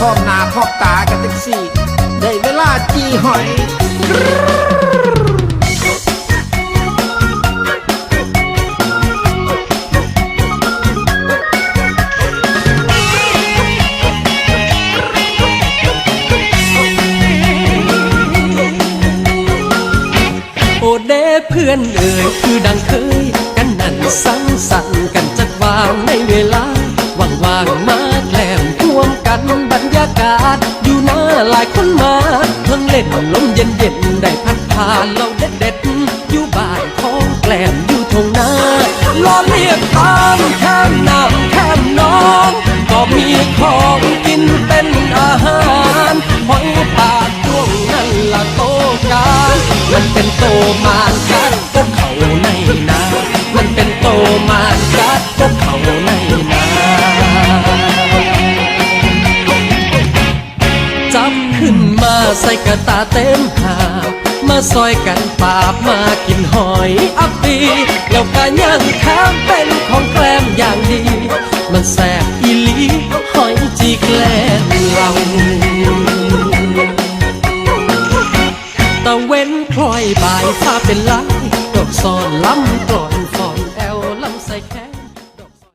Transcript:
ร้อมหน้าพร้อมตากันจังสี่ ได้เวลาจีหอยโอเดเพื่อนเอ่ยคือดังเคย กันนั่นสังสรรค์กันจัดวางในเวลาว่างๆมาแกล้มร่วมกันากาศ อยู่หน้าหลายคนมาเพิ่งเล่นลมเย็นๆได้พัดผ่านเราเด็ดๆอยู่บ้านของแกล้มอยู่ทงนาล้อเลียกตามแคมน้ำแคมน้องก็มีของกินเป็นอาหารหอยปากช่วงนั้นละโตการมันเป็นโตมากัด บขึ้นมาใส่กระตาเต็มหามาซอยกันปาบมากินหอยอัปปีแล้วก็ย่างข้ามเป็นของแกล้มอย่างดี มันแสบอีลีหอยจีแกล้มเราตะเว้นคล้อยบ่ายฟ้าเป็นลายดอกซอนล้ำกลอน